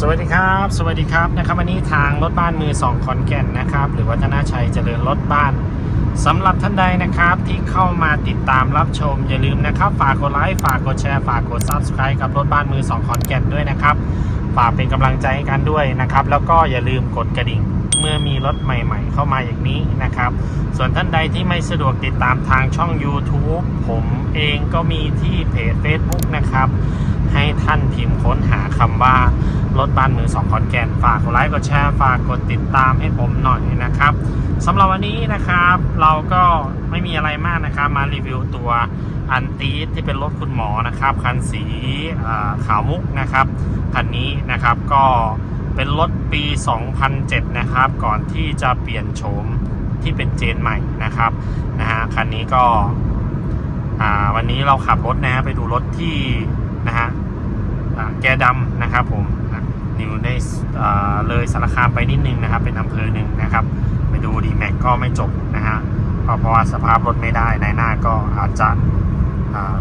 สวัสดีครับ สวัสดีครับนะครับวันนี้ทางรถบ้านมือสองขอนแก่นนะครับ หรือวัฒนาชัยเจริญรถบ้านสำหรับท่านใดนะครับ ที่เข้ามาติดตามรับชม อย่าลืมนะครับ ฝากกดไลค์ฝากกดแชร์ฝากกด Subscribe กับรถบ้านมือสองขอนแก่นด้วยนะครับ ฝากเป็นกำลังใจให้กันด้วยนะครับ แล้วก็อย่าลืมกดกระดิ่ง เมื่อมีรถใหม่ๆ เข้ามาอย่างนี้นะครับ ส่วนท่านใดที่ไม่สะดวกติดตามทางช่อง YouTube ผมเองก็มีที่เพจ Facebook นะครับ ให้ท่านพิมพ์ค้นหาคำว่ารถบ้านมือสองขอนแกนฝากกดไลค์กดแชร์ฝากกดติดตามให้ผมหน่อยนะครับสำหรับวันนี้นะครับ เราก็ไม่มีอะไรมากนะครับมารีวิวตัวอันตีสที่เป็นรถคุณหมอนะครับ คันสีขาวมุกนะครับ คันนี้นะครับก็ เป็นรถปี 2007 นะครับ ก่อนที่จะเปลี่ยนโฉมที่เป็นเจนใหม่นะครับนะฮะคันนี้ก็อ่าวันนี้เราขับรถนะฮะไปดูรถที่นะฮะแกดำนะครับผมอะอยู่ในอ่าเลยสารคามไปนิดนึงนะครับ เป็นอำเภอหนึ่งนะครับ ไปดูดีแม็กก็ไม่จบนะฮะเพราะว่าสภาพรถไม่ได้ในหน้าก็อาจจะ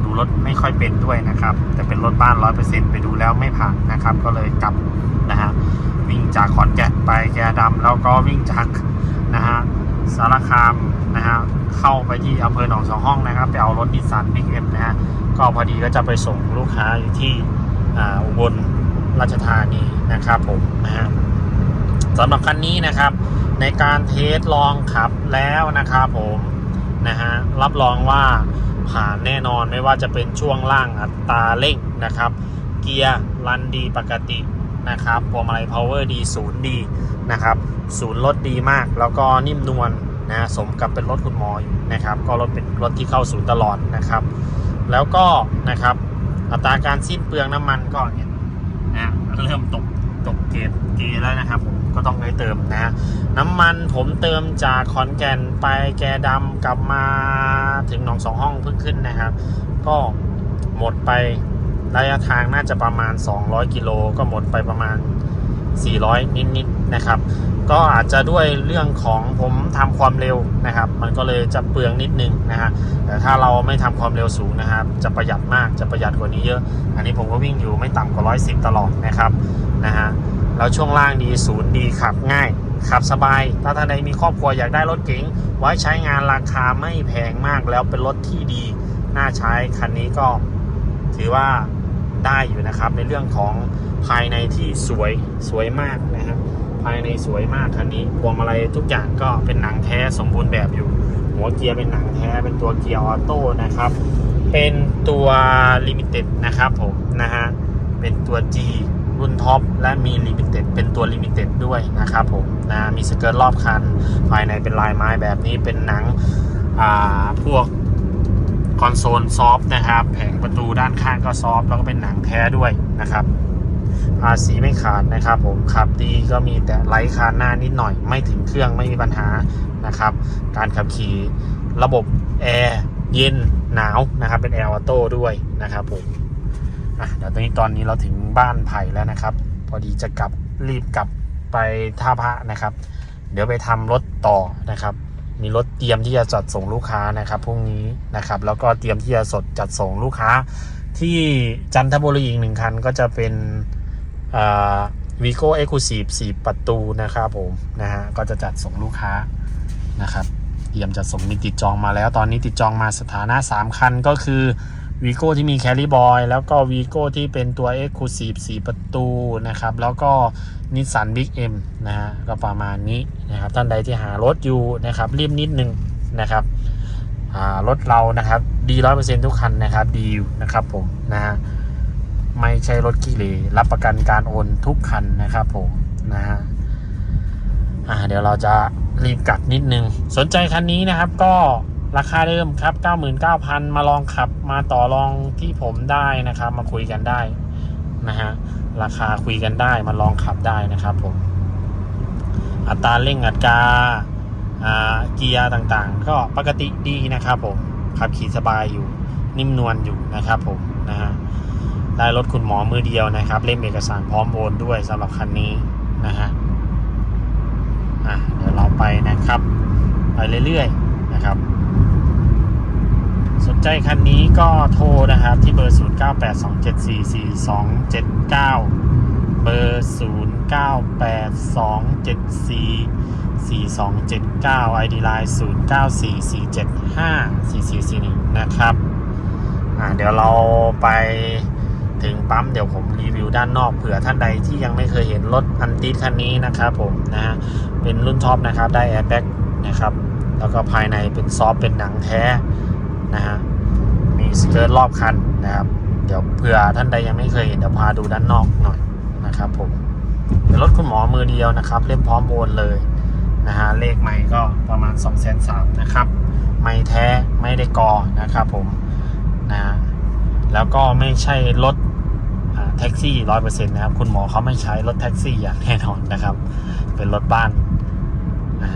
ดูรถไม่ค่อยเป็นด้วยนะครับ แต่เป็นรถบ้านร้อยเปอร์เซ็นต์ไปดูแล้วไม่ผ่านนะครับ ก็เลยกลับนะฮะวิ่งจากขอนแก่นไปแกดำแล้วก็วิ่งจากนะฮะสารคามนะฮะเข้าไปที่อำเภอหนองสองห้องนะครับไปเอารถนิสสันบิ๊กเอ็มนะฮะก็พอดีก็จะไปส่งลูกค้าอยู่ที่อ่าอุบลราชธานีนะครับผมนะฮะสำหรับคันนี้นะครับ ในการเทสลองขับแล้วนะครับผมนะฮะรับรองว่า ผ่านแน่นอนไม่ว่าจะเป็นช่วงล่างอัตราเร่งนะครับ เกียร์รันดีปกตินะครับพวงมาลัยพาวเวอร์ดีศูนย์ดีนะครับศูนย์รถดีมาก แล้วก็นิ่มนวลนะสมกับเป็นรถคุณหมออยู่นะครับ ก็รถเป็นรถที่เข้าศูนย์ตลอดนะครับ แล้วก็นะครับอัตราการสิ้นเปลืองน้ำมันก็เนี่ยนะเริ่มตกตกเกณฑ์เกณฑ์แล้วนะครับผมก็ต้องได้เติมนะ น้ำมันผมเติมจากขอนแก่นไปแกดำกลับมา ถึงหนองสองห้องเพิ่งขึ้นนะครับ ก็หมดไประยะทางน่าจะประมาณ 200 กิโลก็หมดไปประมาณ 400 นิดๆนะครับ ก็อาจจะด้วยเรื่องของผมทำความเร็วนะครับ มันก็เลยจะเปลืองนิดนึงนะฮะแต่ถ้าเราไม่ทำความเร็วสูงนะครับ จะประหยัดมากจะประหยัดกว่านี้เยอะ อันนี้ผมก็วิ่งอยู่ไม่ต่ำกว่า 110 ตลอดนะครับนะฮะแล้วช่วงล่างดีศูนย์ดีขับง่าย ขับสบาย ถ้าท่านใดมีครอบครัวอยากได้รถเก๋งไว้ใช้งานราคาไม่แพงมากแล้วเป็นรถที่ดีน่าใช้คันนี้ก็ถือว่าได้อยู่นะครับ ในเรื่องของภายในที่สวยสวยมากนะครับภายในสวยมากคันนี้พวงมาลัยทุกอย่างก็เป็นหนังแท้สมบูรณ์แบบอยู่ หัวเกียร์เป็นหนังแท้เป็นตัวเกียร์ออโต้นะครับ เป็นตัวลิมิเต็ดนะครับผมนะฮะเป็นตัว G รุ่นท็อปและมีลิมิเต็ดเป็นตัวลิมิเต็ด ด้วยนะครับผมนะมีสเกิร์ตรอบคัน ภายในเป็นลายไม้แบบนี้เป็นหนังพวกคอนโซลซอฟนะครับ แผงประตูด้านข้างก็ซอฟแล้วก็เป็นหนังแท้ด้วยนะครับภาษีไม่ขาดนะครับผมขับดีก็มีแต่ไร้คานหน้านิดหน่อย ไม่ถึงเครื่องไม่มีปัญหานะครับ การขับขี่ระบบแอร์เย็นหนาวนะครับ เป็นแอร์ออโต้ด้วยนะครับผมอะเดี๋ยวตอนนี้ตอนนี้เราถึงบ้านไผ่แล้วนะครับ พอดีจะกลับรีบกลับ ไปท่าพระนะครับ เดี๋ยวไปทำรถต่อนะครับ มีรถเตรียมที่จะจัดส่งลูกค้านะครับพรุ่งนี้นะครับ แล้วก็เตรียมที่จะสดจัดส่งลูกค้า ที่จันทบุรีอีกหนึ่งคันก็จะเป็นวีโก้เอ็กซ์คูซีฟสี่ประตูนะครับผมนะฮะก็จะจัดส่งลูกค้านะครับเตรียมจะส่งมีติดจองมาแล้ว ตอนนี้ติดจองมาสถานะ 3 คันก็คือ วีโก้ที่มีแคล r ี b บอยแล้วก็วีโก้ที่เป็นตัว e x c l u s i v e 4ประตูนะครับ แล้วก็นิสสันบิ๊กเอ็มนะฮะก็ประมาณนี้นะครับ ท่านใดที่หารถอยู่นะครับรีบนิดนึงนะครับอ่ารถเรานะครับ ดีร้อยเปอร์เซ็นทุกคันนะครับดีนะครับผมนะฮะไม่ใช่รถขี้เหร่รับประกันการโอนทุกคันนะครับผมนะฮะอ่าเดี๋ยวเราจะรีบกลับนิดนึง สนใจคันนี้นะครับก็ ราคาเดิมครับ 99,000 มาลองขับมาต่อรองที่ผมได้นะครับ มาคุยกันได้นะฮะราคาคุยกันได้มาลองขับได้นะครับผมอัตราเร่งอัตราเกียร์ต่างๆ ก็ปกติดีนะครับผมขับขี่สบายอยู่นิ่มนวลอยู่นะครับผมนะฮะได้รถคุณหมอมือเดียวนะครับ เล่มเอกสารพร้อมโอนด้วยสำหรับคันนี้นะฮะอะเดี๋ยวเราไปนะครับ ไปเรื่อยๆนะครับ ใจคันนี้ก็โทรนะครับที่เบอร์ 0982744279 เบอร์ 0 9 8 2 7 4 4 2 7 9 ID Line 0 9 4 4 7 5 4 4 4 1 นะครับอ่าเดี๋ยวเราไปถึงปั๊มเดี๋ยวผมรีวิวด้านนอกเผื่อท่านใดที่ยังไม่เคยเห็นรถอันติคันนี้นะครับผมนะฮะเป็นรุ่นท็อปนะครับได้แอร์แบ็กนะครับแล้วก็ภายในเป็นซอฟเป็นหนังแท้นะฮะ สเกิร์ตรอบคันนะครับ เดี๋ยวเผื่อท่านใดยังไม่เคยเห็นเดี๋ยวพาดูด้านนอกหน่อยนะครับผมเป็นรถคุณหมอมือเดียวนะครับ เล่มพร้อมโอนเลยนะฮะเลขใหม่ก็ประมาณ2 3 0 0 0นสามนะครับ ไม่แท้ไม่ได้กอนะครับผมนะฮะแล้วก็ไม่ใช่รถแท็กซี่ร้อยเปอร์เซ็นต์นะครับ คุณหมอเขาไม่ใช้รถแท็กซี่อย่างแน่นอนนะครับ เป็นรถบ้าน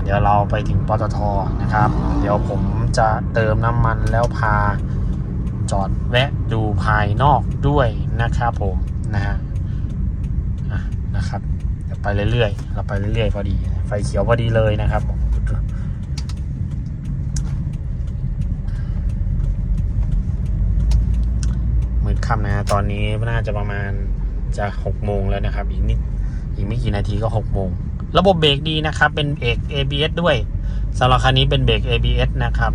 เดี๋ยวเราไปถึงปตทนะครับ เดี๋ยวผมจะเติมน้ำมันแล้วพา จอดแวะดูภายนอกด้วยนะครับผมนะฮะนะครับเดี๋ยวไปเรื่อยๆ เราไปเรื่อยๆ พอดี ไฟเขียวพอดีเลยนะครับมืดค่ำนะฮะตอนนี้น่าจะประมาณจะหกโมงแล้วนะครับ อีกนิดอีกไม่กี่นาทีก็หกโมง ระบบเบรกดีนะครับ เป็นเอก ABS ด้วยสำหรับคันนี้เป็นเบรก ABS นะครับ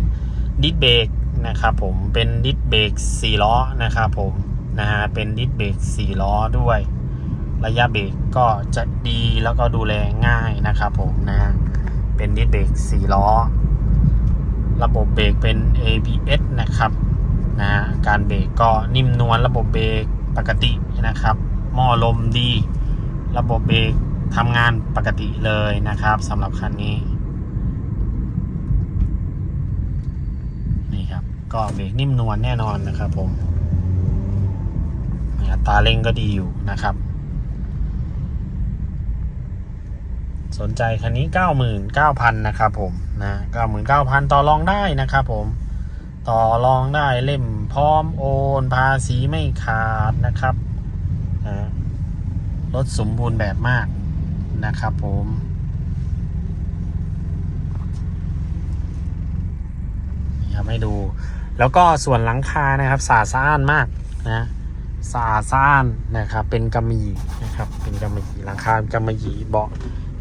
ดิสเบรก นะครับผมเป็นดิสเบรก4ล้อนะครับผมนะฮะเป็นดิสเบรก4ล้อด้วย ระยะเบรกก็จะดีแล้วก็ดูแลง่ายนะครับผมนะฮะเป็นดิสเบรก4ล้อ ระบบเบรกเป็น ABS นะครับนะฮะการเบรกก็นิ่มนวลระบบเบรกปกตินะครับหม้อลมดี ระบบเบรกทำงานปกติเลยนะครับสำหรับคันนี้ครับ ก็เบรกนิ่มนวลแน่นอนนะครับผมนี่อัตราเร่งก็ดีอยู่นะครับ สนใจคันนี้ 99,000นะครับผมนะ99,000 ต่อรองได้นะครับผมต่อรองได้เล่มพร้อมโอนภาษีไม่ขาดนะครับนะรถสมบูรณ์แบบมากนะครับผมนี่ครับให้ดู แล้วก็ส่วนหลังคานะครับสะอาดสะอ้านมากนะสะอาดสะอ้านนะครับ เป็นกำมะหยี่นะครับ เป็นกำมะหยี่หลังคากำมะหยี่เบาะ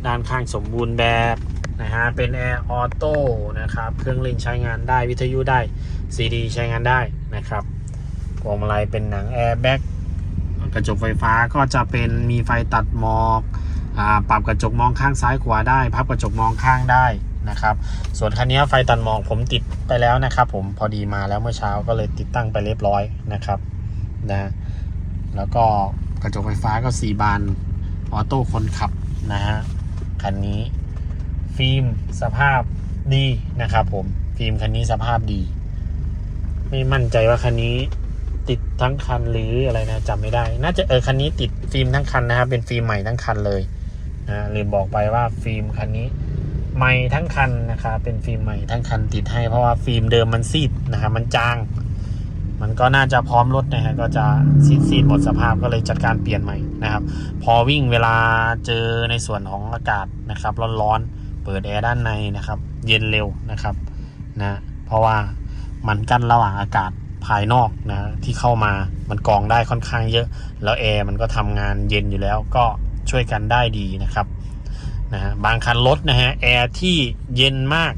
ด้านข้างสมบูรณ์แบบนะฮะเป็นแอร์ออโต้นะครับ เครื่องเล่นใช้งานได้วิทยุได้ CD ใช้งานได้นะครับพวงมาลัยเป็นหนังแอร์แบ็กกระจกไฟฟ้าก็จะเป็นมีไฟตัดหมอกอ่าปรับกระจกมองข้างซ้ายขวาได้ พับกระจกมองข้างได้ นะครับ ส่วนคันนี้ไฟตัดหมอกผมติดไปแล้วนะครับ ผมพอดีมาแล้วเมื่อเช้าก็เลยติดตั้งไปเรียบร้อยนะครับนะแล้วก็กระจกไฟฟ้าก็ 4 บานออโต้คนขับนะฮะคันนี้ฟิล์มสภาพดีนะครับผมฟิล์มคันนี้สภาพดี ไม่มั่นใจว่าคันนี้ติดทั้งคันหรืออะไรนะจำไม่ได้ น่าจะเออคันนี้ติดฟิล์มทั้งคันนะครับเป็นฟิล์มใหม่ทั้งคันเลยนะลืมบอกไปว่าฟิล์มคันนี้ ใหม่ทั้งคันนะครับเป็นฟิล์มใหม่ทั้งคันติดให้เพราะว่าฟิล์มเดิมมันซีดนะครับมันจาง มันก็น่าจะพร้อมรถนะฮะก็จะซีดซีดหมดสภาพก็เลยจัดการเปลี่ยนใหม่นะครับ พอวิ่งเวลาเจอในส่วนของอากาศนะครับ ร้อนๆ เปิดแอร์ด้านในนะครับ เย็นเร็วนะครับนะเพราะว่ามันกั้นระหว่างอากาศภายนอกนะที่เข้ามามันกองได้ค่อนข้างเยอะ แล้วแอร์มันก็ทำงานเย็นอยู่แล้วก็ช่วยกันได้ดีนะครับ นะฮะบางคันรถนะฮะแอร์ที่เย็นมาก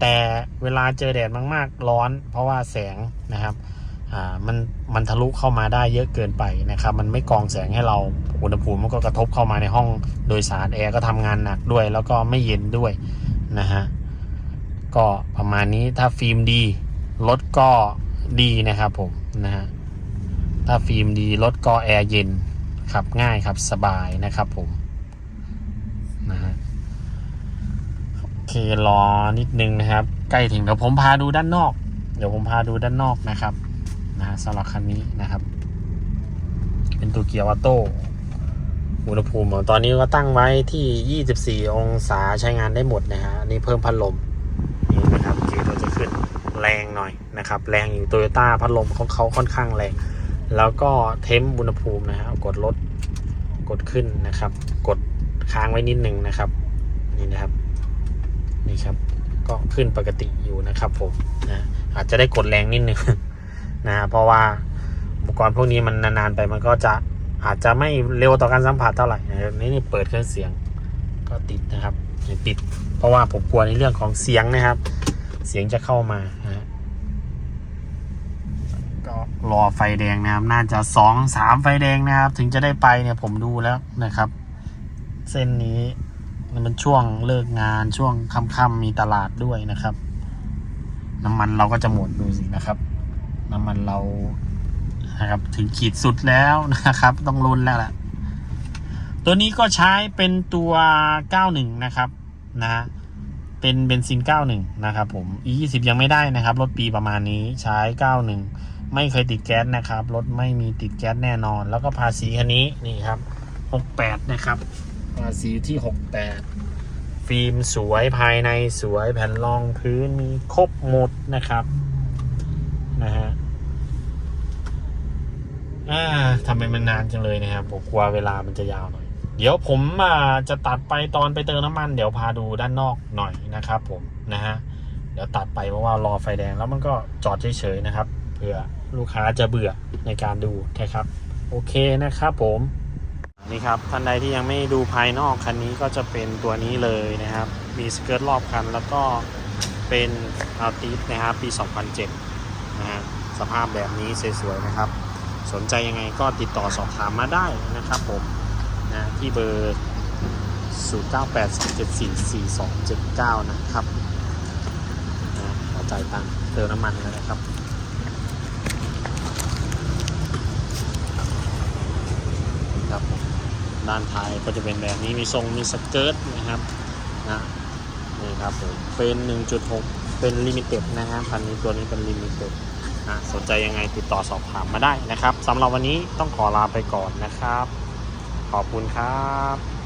แต่เวลาเจอแดดมากๆ ร้อน เพราะว่าแสงนะครับอ่ามันมันทะลุเข้ามาได้เยอะเกินไปนะครับ มันไม่กองแสงให้เราอุณหภูมิมันก็กระทบเข้ามาในห้องโดยสารแอร์ก็ทำงานหนักด้วย แล้วก็ไม่เย็นด้วยนะฮะก็ประมาณนี้ถ้าฟิล์มดีรถก็ดีนะครับผมนะฮะถ้าฟิล์มดีรถก็แอร์เย็นขับง่ายครับสบายนะครับผมนะฮะโอ เครอนิดนึงนะครับ ใกล้ถึงเดี๋ยวผมพาดูด้านนอก เดี๋ยวผมพาดูด้านนอกนะครับนะสำหรับคันนี้นะครับ เป็นตัวเกียร์ออโต้อุณหภูมิตอนนี้ก็ตั้งไว้ที่ 24 องศาใช้งานได้หมดนะฮะนี่เพิ่มพัดลมนี่นะครับเกียร์ตัวจะขึ้นแรงหน่อยนะครับ แรงอยู่โตโยต้าพัดลมของเขาค่อนข้างแรง แล้วก็เทมอุณหภูมินะฮะกดลดกดขึ้นนะครับ กดค้างไว้นิดนึงนะครับ นี่นะครับ ครับ ก็ขึ้นปกติอยู่นะครับผมนะอาจจะได้กดแรงนิดนึงนะฮะเพราะว่าอุปกรณ์พวกนี้มันนานๆไปมันก็จะอาจจะไม่เร็วต่อการสัมผัสเท่าไหร่นะครับนี่นี่เปิดเครื่องเสียงก็ติดนะครับติด เพราะว่าผมกลัวในเรื่องของเสียงนะครับ เสียงจะเข้ามานะก็รอไฟแดงนะครับ น่าจะสองสามไฟแดงนะครับ ถึงจะได้ไปเนี่ยผมดูแล้วนะครับ เส้นนี้ มันช่วงเลิกงานช่วงค่ำๆมีตลาดด้วยนะครับ น้ำมันเราก็จะหมดดูสินะครับ น้ำมันเรานะครับ ถึงขีดสุดแล้วนะครับ ต้องลุ้นแล้วแหละตัวนี้ก็ใช้เป็นตัว 91 นะครับนะฮะเป็นเบนซิน 91 นะครับผม E20 ยังไม่ได้นะครับ รถปีประมาณนี้ใช้ 91 ไม่เคยติดแก๊สนะครับ รถไม่มีติดแก๊สแน่นอน แล้วก็ภาษีคันนี้นี่ครับ 68 นะครับ ภาษีที่68ฟิล์มสวยภายในสวยแผ่นรองพื้นมีครบหมดนะครับนะฮะอ่าทำไมมันนานจังเลยนะครับผมกลัวเวลามันจะยาวหน่อย เดี๋ยวผมอ่าจะตัดไปตอนไปเติมน้ำมัน เดี๋ยวพาดูด้านนอกหน่อยนะครับผมนะฮะเดี๋ยวตัดไปเพราะว่ารอไฟแดงแล้วมันก็จอดเฉยๆนะครับเพื่อลูกค้าจะเบื่อในการดูนะครับ โอเคนะครับผม นี่ครับท่านใดที่ยังไม่ดูภายนอกคันนี้ก็จะเป็นตัวนี้เลยนะครับ มีสเกิร์ตรอบคันแล้วก็เป็นอัลติสนะครับปี 2007นะฮะสภาพแบบนี้สวยๆนะครับ สนใจยังไงก็ติดต่อสอบถามมาได้นะครับผมนะที่เบอร์ 0982744279 นะครับนะขอจ่ายตังค์เติมน้ำมันแล้วนะครับผม ด้านท้ายก็จะเป็นแบบนี้มีทรงมีสเกิร์ตนะครับนะนี่ครับผมเป็น 1.6 เป็นลิมิเต็ดนะครับพันนี้ตัวนี้เป็นลิมิเต็ดนะสนใจยังไงติดต่อสอบถามมาได้นะครับสำหรับวันนี้ต้องขอลาไปก่อนนะครับ ขอบคุณครับ